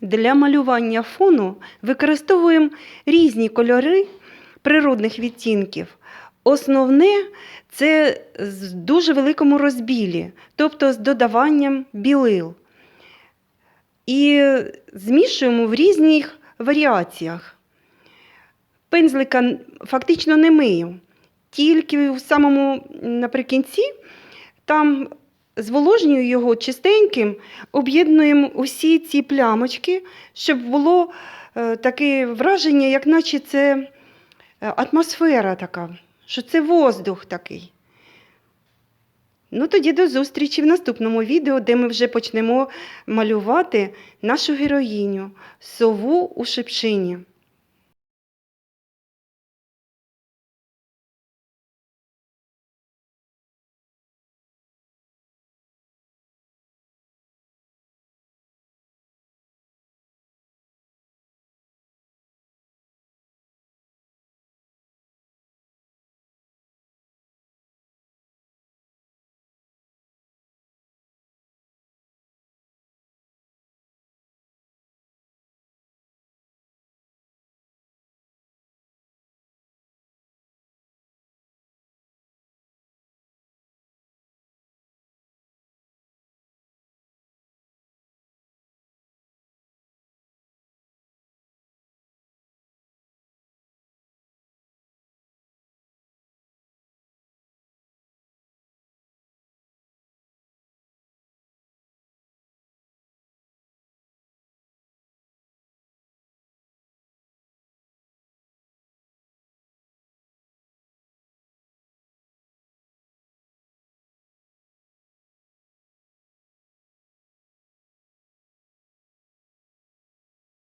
Для малювання фону використовуємо різні кольори природних відтінків. Основне це з дуже великому розбілі, тобто з додаванням білил. І змішуємо в різних варіаціях. Пензлика фактично не мию. Тільки в самому наприкінці там зволожнюю його чистеньким, об'єднуємо усі ці плямочки, щоб було е, таке враження, як наче це е, атмосфера така, що це воздух такий. Ну, тоді до зустрічі в наступному відео, де ми вже почнемо малювати нашу героїню сову у шипшині.